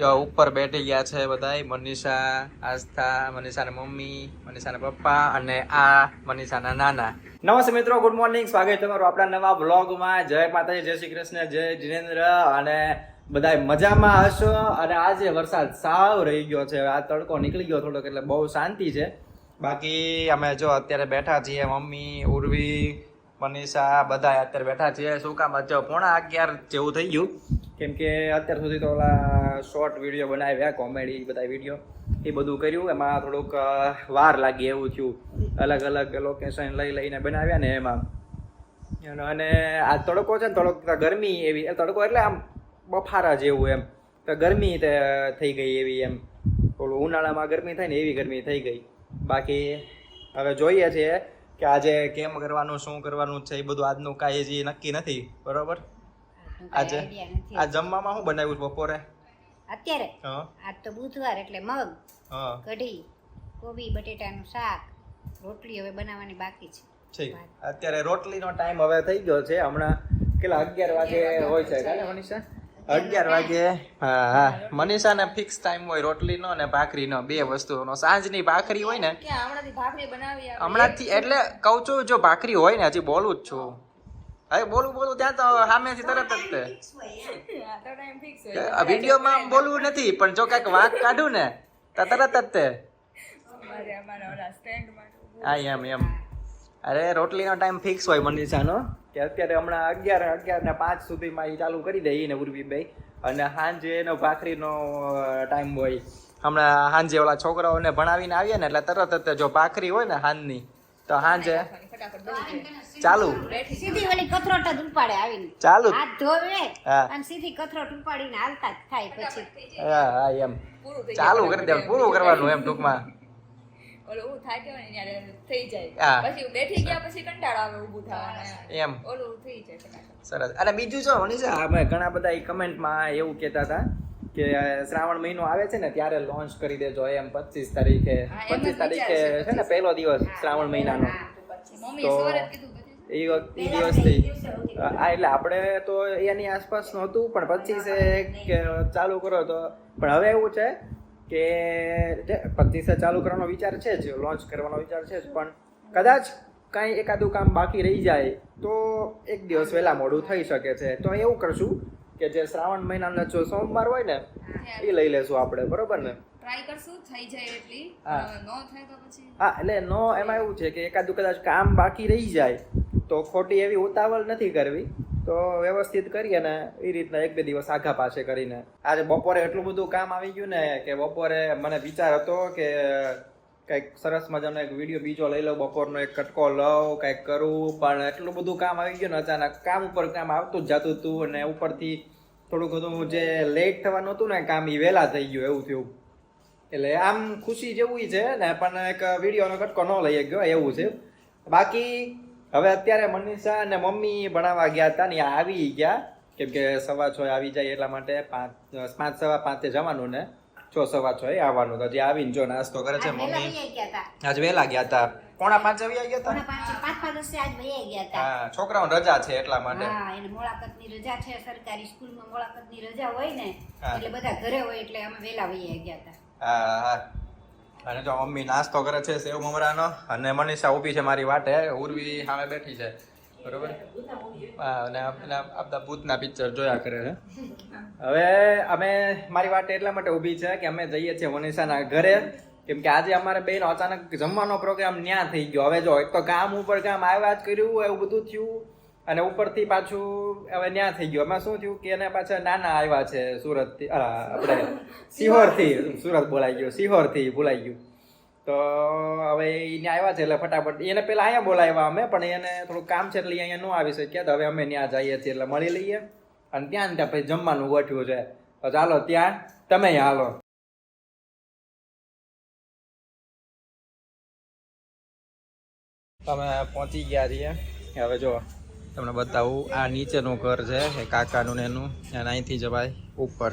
ઉપર બેઠી ગયા છે બધાય. મનીષા, આસ્થા, મનીષાના મમ્મી, મનીષાના પપ્પા અને આ મનીષાના નાના. નમસ્તે મિત્રો, ગુડ મોર્નિંગ. સ્વાગત તમારું આપણા નવા બ્લોગમાં જય માતાજી, જય શ્રી કૃષ્ણ, જય જીનેન્દ્ર અને બધા મજામાં હશો. અને આજે વરસાદ સાવ રહી ગયો છે. આ તડકો નીકળી ગયો થોડોક એટલે બહુ શાંતિ છે. બાકી અમે જો અત્યારે બેઠા છીએ, મમ્મી, ઉર્વી, મનીષા બધા અત્યારે બેઠા છીએ. શું કામ? જો પોણા અગિયાર જેવું થઈ ગયું. કેમ કે અત્યાર સુધી તો ઓલા શોર્ટ વીડિયો બનાવ્યા કોમેડી બધા વીડિયો એ બધું કર્યું. એમાં થોડુંક વાર લાગી એવું થયું. અલગ અલગ લોકેશન લઈ લઈને બનાવ્યા ને એમાં. અને- આ તડકો છે ને થોડોક ગરમી એવી તડકો એટલે આમ બફારા જેવું એમ. તો ગરમી થઈ ગઈ એવી એમ. ઓલું ઉનાળામાં ગરમી થાય ને, એવી ગરમી થઈ ગઈ. બાકી, હવે જોઈએ છીએ કે આજે કેમ કરવાનું, શું કરવાનું છે, એ બધું આજનું કાંઈ હજી નક્કી નથી. બરોબર? આજે? આ જમવામાં શું બનાવ્યું છે બપોરે? અત્યારે? આજ તો બુધવાર એટલે મગ કઢી કોબી બટેટાનું શાક રોટલી હવે બનાવવાની બાકી છે. અત્યારે રોટલીનો ટાઈમ હવે થઈ ગયો છે. હમણાં કેટલા? અગિયાર વાગે હોય છે કાલે મનીષા? અગિયાર વાગે. હા હા. મનીષાને ફિક્સ ટાઈમ હોય રોટલીનો અને ભાખરીનો બે વસ્તુનો સાંજની ભાખરી હોય ને હમણાંથી ભાખરી બનાવી હમણાંથી એટલે કહું છું જો ભાખરી હોય ને હજી બોલું જ છું. હવે બોલું બોલું ત્યાં તો સામેથી તરત જ તે વિડીયોમાં બોલવું નથી પણ જો કાંઈક વાંક કાઢું ને તો તરત જ તે. હા એમ એમ અરે રોટલીનો ટાઈમ ફિક્સ હોય મનીષાનો કે અત્યારે હમણાં અગિયાર અગિયાર ને પાંચ સુધીમાં એ ચાલુ કરી દે ને ઉર્વીભાઈ અને સાંજે એનો ભાખરીનો ટાઈમ હોય હમણાં સાંજે ઓલા છોકરાઓને ભણાવીને આવીએ ને એટલે તરત જ જો ભાખરી હોય ને સાંજની તો સાંજે. ચાલુ. સીધી વળી કથરોટ જ ઉપાડે આવીને. ચાલુ. હાથ ધોવે અને સીધી કથરોટ ઉપાડીને હાલતા જ થાય પછી. હા હા એમ. ચાલુ કરી દેવાનું પૂરું કરવાનું એમ ટૂંકમાં. ઓલું ઊભું થાય કેવાય ને થઈ જાય. પછી બેઠી ગયા પછી કંટાળો આવે ઊભું થવાના. એમ. ઓલું થઈ જાય સરસ. અને બીજું જો મનીષા અમે ઘણા બધા કમેન્ટમાં એવું કહેતા હતા કે શ્રાવણ મહિનો આવે છે ને ત્યારે લોન્ચ કરી દેજો એમ પચીસ તારીખે. પચીસ તારીખે છે, ને પહેલો દિવસ શ્રાવણ મહિનાનો. તો-. એ વખત દિવસથી. હા એટલે આપણે તો એની આસપાસ નહોતું પણ પચીસે કે ચાલુ કરો તો. પણ હવે એવું છે કે પચીસે ચાલુ કરવાનો વિચાર છે જ લોન્ચ કરવાનો વિચાર છે જ પણ કદાચ કાંઈ એકાદું કામ બાકી રહી જાય તો એક દિવસ વહેલા મોડું થઈ શકે છે. તો એવું કરશું કે જે શ્રાવણ મહિનાનો જો સોમવાર હોય ને એ લઈ લેશું આપણે બરોબર ને? ટ્રાય કરશું થઈ જાય એટલી. નો થાય તો પછી હા એટલે નો એમાં એવું છે કે એકાદું કદાચ કામ બાકી રહી જાય તો ખોટી એવી ઉતાવળ નથી કરવી. તો વ્યવસ્થિત કરીએ ને એ રીતના એક બે દિવસ આઘા પાછે કરીને. આજે બપોરે એટલું બધું કામ આવી ગયું ને કે બપોરે મને વિચાર હતો કે કંઈક સરસ મજાનો એક વીડિયો બીજો લઈ લઉં બપોરનો એક કટકો લઉં કંઈક કરું પણ એટલું બધું કામ આવી ગયું ને અચાનક કામ ઉપર કામ આવતું જ જતું હતું અને ઉપરથી થોડું બધું જે લેટ થવાનું હતું ને કામ એ વહેલા થઈ ગયું એવું થયું. એટલે આમ ખુશી જેવું છે ને પણ એક વિડીયોનો કટકો ન લઈ ગયો એવું છે. બાકી હવે અત્યારે મનીષા અને મમ્મી ભણાવવા ગયા હતા ને આવી ગયા. કેમ કે સવા છ આવી જાય એટલા માટે પાંચ પાંચ સવા પાંચે જવાનું ને છ સવા છ આવવાનું. તો હજી આવીને જો નાસ્તો કરે છે મમ્મી. આજ વહેલા ગયા હતા. પોણા પાંચ આવી ગયા હતા? હા છોકરાઓને રજા છે એટલા માટે. હા મોળાકતની રજા છે સરકારી સ્કૂલમાં મોળાકતની રજા હોય ને એટલે બધા ઘરે હોય એટલે અમે વહેલા વહી ગયા હતા. અને જો મમ્મી નાસ્તો કરે છે સેવ મમરાનો, અને મનીષા ઊભી છે મારી વાટે, ઉર્વી સામે બેઠી છે. બરોબર? અને આપણે ભૂતના પિક્ચર જોયા કરે છે. હવે અમે મારી વાટે એટલા માટે ઊભી છે કે અમે જઈએ છીએ મનીષાના ઘરે. કેમ આજે અમારે બેન અચાનક જમવાનો પ્રોગ્રામ ન્યા થઈ ગયો. હવે જો એક તો કામ ઉપર કામ આવ્યા જ કર્યું એવું બધું થયું. અને ઉપરથી પાછું હવે ન્યા થઈ ગયું. એમાં શું થયું કે એને પાછા નાના આવ્યા છે સુરતથી થી આપણે સિહોરથી. સુરત બોલાઈ ગયું સિહોરથી ભૂલાઈ ગયું. તો હવે એને આવ્યા છે એટલે ફટાફટ એને પેલા અહીંયા બોલાવ્યા અમે પણ એને થોડું કામ છે એટલે અહીંયા ન આવી શક્યા. તો હવે અમે ત્યાં જઈએ છીએ એટલે મળી લઈએ. અને ત્યાં ને ત્યાં પછી જમવાનું ગોઠવ્યું છે. તો ચાલો ત્યાં તમે હાલો. તમે પહોંચી ગયા છીએ. હવે જો તમને બતાવું, આ નીચેનું ઘર છે, એ કાકાનું ને એનું. અને અહીંથી જવાય ઉપર.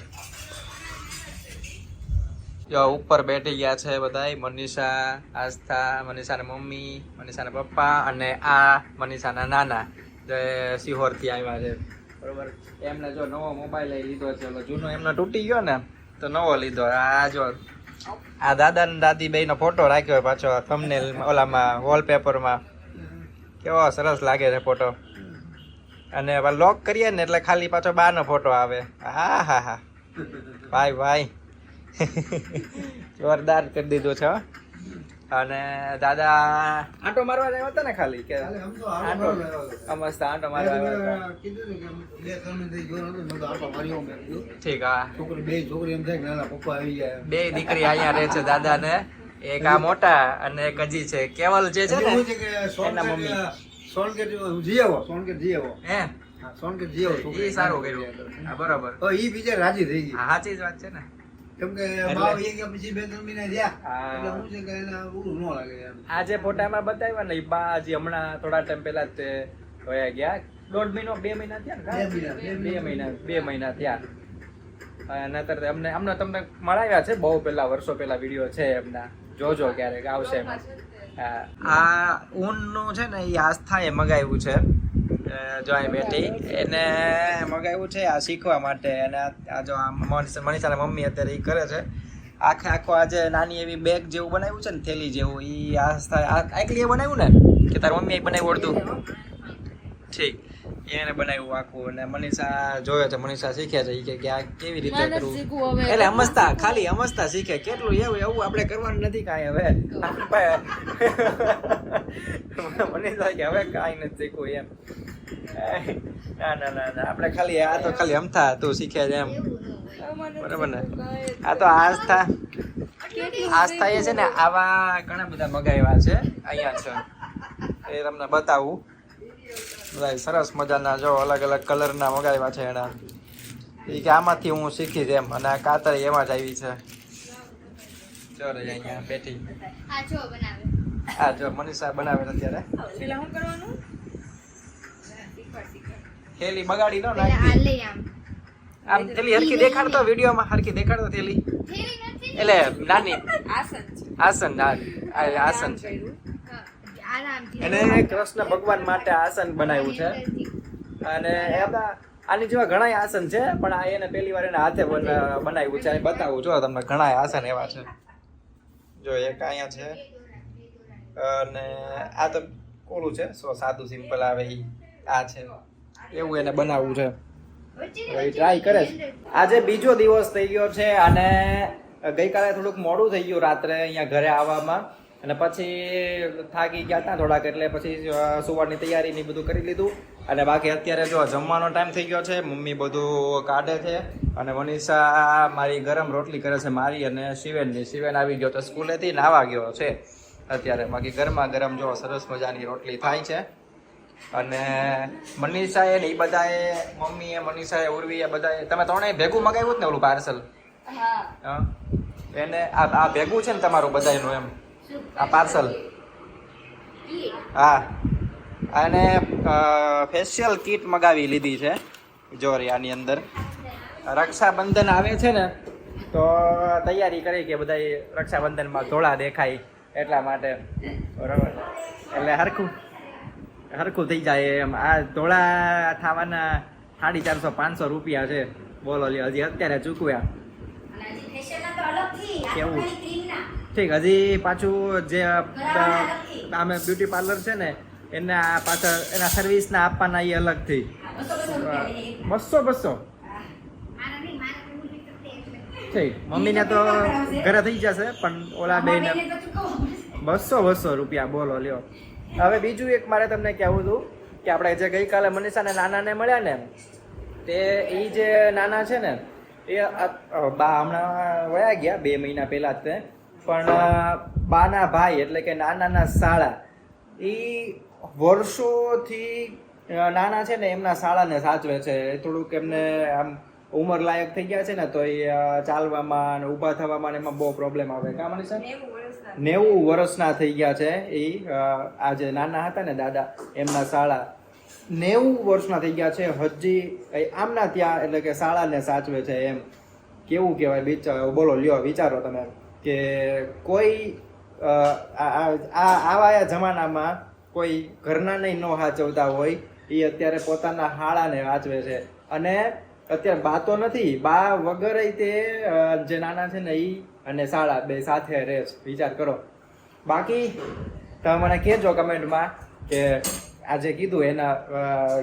જો ઉપર બેઠી ગયા છે બધાય, મનીષા, આસ્થા, મનીષાના મમ્મી, મનીષાના પપ્પા અને આ મનીષાના નાના. જે સિહોરથી આવ્યા છે. બરોબર? એમને જો નવો મોબાઈલ લઈ લીધો છે. ઓલો જૂનો એમનો તૂટી ગયો ને, તો નવો લીધો. આ જો, આ દાદા ને દાદી બે નો ફોટો રાખ્યો પાછો થંબનેલ ઓલામાં વોલપેપરમાં કેવો સરસ લાગે છે ફોટો અને હવે લોક કરીએ ને એટલે ખાલી પાછો બા નો ફોટો આવે. હા હા હા ભાઈ ભાઈ. જોરદાર કરી દીધું છે અને દાદા આંટો મારવા આવ્યા હતા ને ખાલી કે? આંટો મસ્ત આંટો મારવા આવ્યા હતા. ઠીક હા. બે છોકરી એમ થાય નાના પપ્પા આવી જાય બે દીકરી અહીંયા રહે છે દાદા ને એક આ મોટા અને એક હજી છે. કેવલ જે છે ને એના મમ્મી. સોનગઢ સોનગઢ જી આવો સોનગઢ જી આવો હે આવો એ સારું કર્યું. હા બરોબર. તો એ બીજે રાજી થઈ ગઈ સાચી જ વાત છે ને. કેમ કે બાવ એક પછી બે ત્રણ મહિના થયા એટલે હું છે કે એને ઉરું ન લાગે આ જે ફોટામાં બતાવ્યા ને ઈ બા હજી હમણાં થોડા ટાઈમ પહેલા જ તે વયા ગયા. દોઢ મહિનો બે મહિના થયા ને બે મહિના, બે મહિના. બે મહિના થયા. નતર અમને અમને તમને મળાવ્યા છે બહુ પેલા વર્ષો પહેલા વીડિયો છે એમના. જોજો ક્યારેક આવશે એમાં. આ ઊનનું છે ને એ આસ્થાએ મગાવ્યું છે જોઈ બેટી. એને મગાવ્યું છે આ શીખવા માટે. અને આ જો આ મનીષા મનીષાના મમ્મી અત્યારે એ કરે છે. આખે આખો આજે નાની એવી બેગ જેવું બનાવ્યું છે ને, થેલી જેવું એ આસ્થા એકલી એ બનાવ્યું ને? કે તારી મમ્મી એ બનાવ્યું અડધું? ઠીક. એને બનાવ્યું આખું અને મનીષા જોયો છે મનીષા શીખે છે એ કે કે આ કેવી રીતે કરવું? એટલે સમજતા ખાલી સમજતા શીખે. કેટલું એવું એવું આપણે કરવાનું નથી કાંઈ હવે. મનીષા કે હવે કાંઈ નથી શીખવું એમ. ના ના ના ના આપણે ખાલી આ તો ખાલી અમથા તું શીખે છે એમ. બરાબર ને? આ તો આસ્થા આસ્થા એ છે ને આવા ઘણા બધા મગાવ્યા છે. અહીંયા છે. એ તમને બતાવું. બધા સરસ મજાના જો અલગ અલગ કલરના મગાવ્યા છે એના. એ કે આમાંથી હું શીખી એમ અને આ કાતર એમાં જ આવી છે. જો રે અહીંયા બેઠી. આ જો બનાવે. આ જો મનીષા બનાવે છે અત્યારે. પેલા શું કરવાનું? થેલી બગાડી નો લઈ આમ. આમ થેલી હરખી દેખાડતો વિડીયોમાં હરખી દેખાડતો થેલી. થેલી એટલે નાની. આસન આસન આસન છે. એને કૃષ્ણ ભગવાન માટે આસન બનાવ્યું છે. અને આની જેવા ઘણા આસન છે, પણ આ એને પહેલી વાર એને હાથે બન- બનાવ્યું છે. બતાવું, જો તમને ઘણા આસન એવા છે. જો એક અહીંયા છે. અને આ તો કોળું છે, સો સાદું સિમ્પલ આવે ઈ. આ છે. એવું એને બનાવવું છે. ટ્રાય કરે છે. આજે બીજો દિવસ થઈ ગયો છે અને ગઈકાલે થોડુંક મોડું થઈ ગયું રાત્રે અહીંયા ઘરે આવવામાં. અને પછી થાકી ગયા હતા થોડાક એટલે પછી સુવાની તૈયારી ને બધું કરી લીધું. અને બાકી અત્યારે જો જમવાનો ટાઈમ થઈ ગયો છે મમ્મી બધું કાઢે છે. અને મનીષા મારી ગરમ રોટલી કરે છે મારી અને શિવેનની. શિવેન આવી ગયો તો સ્કૂલેથી નાવા ગયો છે અત્યારે. બાકી ગરમા ગરમ જો સરસ મજાની રોટલી થાય છે. અને મનીષાએ ને એ બધાએ મમ્મીએ મનીષાએ ઉર્વીએ બધાએ તમે ત્રણેય ભેગું મગાવ્યું જ ને ઓલું પાર્સલ હા. એને આ આ ભેગું છે ને તમારું બધાયનું એમ? આ પાર્સલ. હા. અને ફેશિયલ કીટ મગાવી લીધી છે જોરિયાની આની અંદર. રક્ષાબંધન આવે છે ને તો તૈયારી કરી કે બધા રક્ષાબંધનમાં ધોળા દેખાય એટલા માટે. બરાબર. એટલે હરખું હરખું થઈ જાય એમ. આ ધોળા થવાના સાડી ચારસો પાંચસો રૂપિયા છે. બોલો લ્યો હજી અત્યારે ચૂકવ્યા. કેવું? ઠીક હજી પાછું જે અ, આમે બ્યુટી પાર્લર છે ને એના પાછળ એના સર્વિસના આપવાના એ અલગથી બસો બસો. ઠીક મમ્મીને તો ઘરે થઈ જશે પણ ઓલા બે બસો બસો રૂપિયા બોલો લ્યો. હવે બીજું એક મારે તમને કહેવું હતું કે આપણે જે ગઈકાલે મનીષાને નાનાને મળ્યા ને તે એ જે નાના છે ને એ બા હમણાં વયા ગયા બે મહિના પહેલા જ તે. પણ બાના ભાઈ એટલે કે નાનાના શાળા એ વર્ષોથી નાના છે ને એમના શાળાને સાચવે છે. થોડુંક એમને આમ ઉંમર લાયક થઈ ગયા છે ને તો એ ચાલવામાં ને ઊભા થવામાં એમાં બહુ પ્રોબ્લેમ આવે. કા મને નેવું વર્ષના નેવું વર્ષના થઈ ગયા છે એ આ જે નાના હતા ને દાદા એમના શાળા નેવું વર્ષના થઈ ગયા છે હજી એ આમના ત્યાં એટલે કે શાળાને સાચવે છે એમ. કેવું કહેવાય બોલો લ્યો વિચારો તમે. કે કોઈ આવા જમાનામાં કોઈ ઘરના નહીં ન હાચવતા હોય, એ અત્યારે પોતાના હાળાને વાંચવે છે. અને અત્યારે બા તો નથી, બા વગર તે જે નાના છે ને એ અને શાળા બે સાથે રહે વિચાર કરો. બાકી તમે મને કહેજો કમેન્ટમાં કે આજે કીધું એના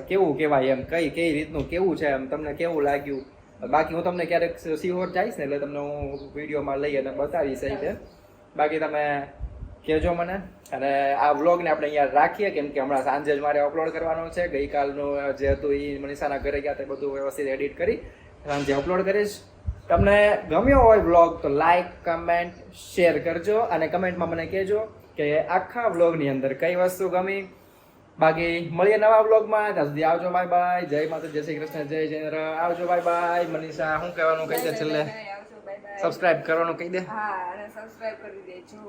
કેવું કહેવાય એમ, કઈ કઈ રીતનું કેવું છે એમ, તમને કેવું લાગ્યું? બાકી હું તમને ક્યારેક સિહોર જઈશ ને એટલે તમને હું વિડીયોમાં લઈ અને બતાવીશ એ બાકી તમે કહેજો મને. અને આ વ્લોગને આપણે અહીંયા રાખીએ, કેમ કે હમણાં સાંજે જ મારે અપલોડ કરવાનો છે. ગઈકાલનું જે હતું એ મનીષાના ઘરે ગયા તે બધું વ્યવસ્થિત એડિટ કરી સાંજે અપલોડ કરીશ. તમને ગમ્યો હોય વ્લોગ તો લાઈક કમેન્ટ શેર કરજો અને કમેન્ટમાં મને કહેજો કે આખા વ્લોગની અંદર કઈ વસ્તુ ગમી? બાકી મળીએ નવા બ્લોગમાં ત્યાં સુધી આવજો બાય બાય જય માતા જય શ્રી કૃષ્ણ જય જય આવજો બાય બાય મનીષા શું કહેવાનું કહી દે છેલ્લે? સબસ્ક્રાઇબ કરવાનું કહી દે. હા અને સબસ્ક્રાઇબ કરી દેજો.